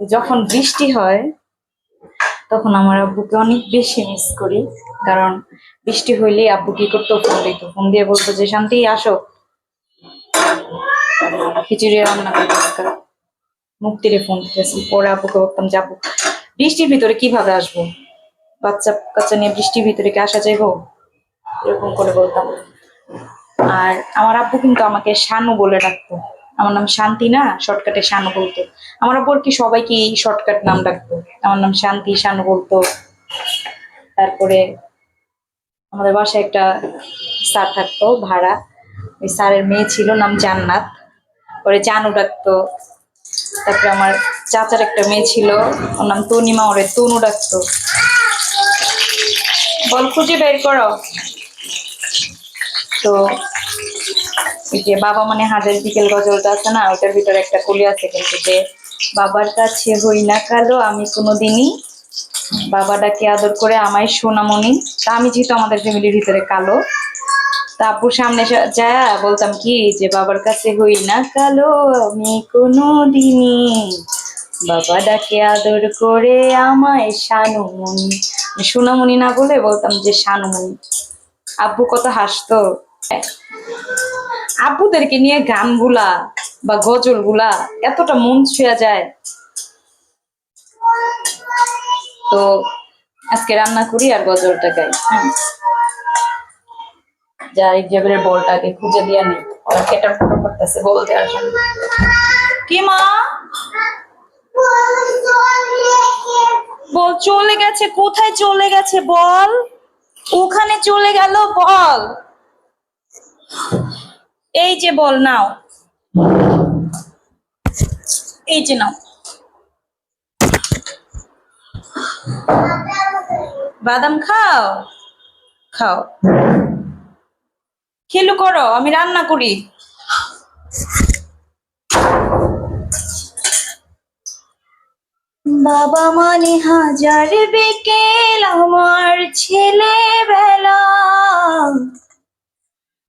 যখন বৃষ্টি হয়, তখন আমার আব্বুকে অনেক বেশি মিস করি। কারণ বৃষ্টি হইলে আব্বু কি করতো? ফোন দিত। ফোন দিয়ে বলতো যে, শান্তি, আসো। খিচুড়ি রান্না করতে মুক্তিরে ফোন দিতেছি। পরে আব্বুকে বলতাম যে আব্বু বৃষ্টির ভিতরে কীভাবে আসব? বাচ্চা কাচ্চা নিয়ে বৃষ্টির ভিতরে কি আসা যাইবো? এরকম করে বলতাম। আর আমার আব্বু কিন্তু আমাকে শানু বলে ডাকতো। আমার নাম শান্তি না শর্টকাটে শানু বলতো। আমার আর কি সবাইকে এই শর্টকাট নাম ডাকতো আমার নাম শান্তি, শানু বলতো। তারপরে আমাদের বাসায় একটা স্যার থাকতো, ভাড়া। ওই স্যারের মেয়ে ছিল, নাম জান্নাত। ওরে জানু ডাকতো। তারপরে আমার চাচার একটা মেয়ে ছিল, ওর নাম তনিমা, ওরে তনু ডাকতো। বল খুঁজে বের করো। তো যে বাবা মানে হাজার বিকেল গজলটা আছে না ওটার ভিতরে একটা কলি আছে কিন্তু যে, বাবার কাছে হই না কালো, আমি কোনোদিনই বাবা ডাকে আদর করে আমায় সোনামণি। তা আমি যেহেতু আমাদের ফ্যামিলির ভিতরে কালো, তা আপুর সামনে যা- বলতাম কি যে, বাবার কাছে হই না কালো, আমি কোনো কোনোদিনই বাবা ডাকে আদর করে আমায় শানুমণি। সোনামণি না বলে বলতাম যে, শানুমণি। আব্বু কত হাসতো। আব্বুদেরকে নিয়ে গানগুলা বা গজলগুলা এতটা মন ছুঁয়া যায়। তো আজকে রান্না করি আর গজলটা গাই। হ্যাঁ যা ইজাবের বলটাকে খুঁজে দিয়ে নি। ওরা কেটার ফটো করতেছে বল দেওয়ার জন্য কি মা? বল, চলে গেছে। কোথায় চলে গেছে বল? ওখানে চলে গেল বল। এই যে বল নাও। এই যে নাও। বাদাম খাও? খাও। খেলু করো, আমি রান্না করি। বাবা মানে হাজার বিকেল আমার ছেলেবেলা।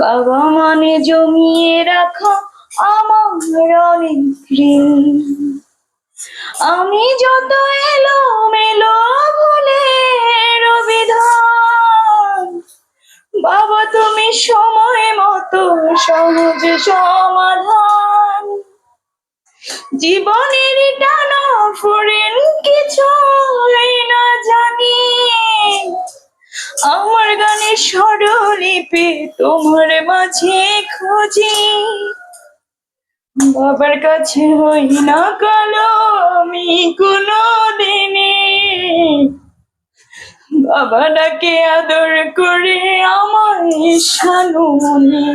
বাবা মানে জমিয়ে রাখা আমার অনেক আমি যত এলো মেলো ভুলে বিধান বাবা তুমি সময় মতো সহজ সমাধান। জীবনের টানা ফুরেন কিছু না জানি, আমার গানের স্বরলিপি তোমার মাঝে খুঁজি। বাবার কাছে হই না কালো আমি কোনো দিনে বাবা ডাকে আদর করে আমায় শানুমনি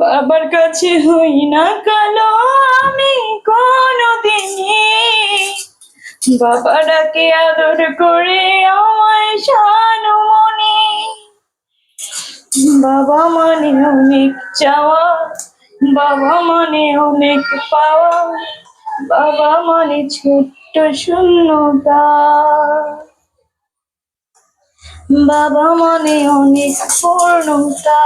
বাবার কাছে হই না কালো আমি কোনো দিনে বাবা ডাকে আদর করে আমায় বাবা মানে অনেক চাওয়া, বাবা মানে অনেক পাওয়া, বাবা মানে ছোট্ট শূন্যতা। বাবা মানে অনেক পূর্ণতা।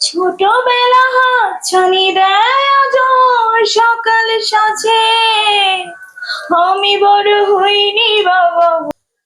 ছোটবেলা ছানি দেয় সকাল সাজে আমি বড় হইনি বাবা।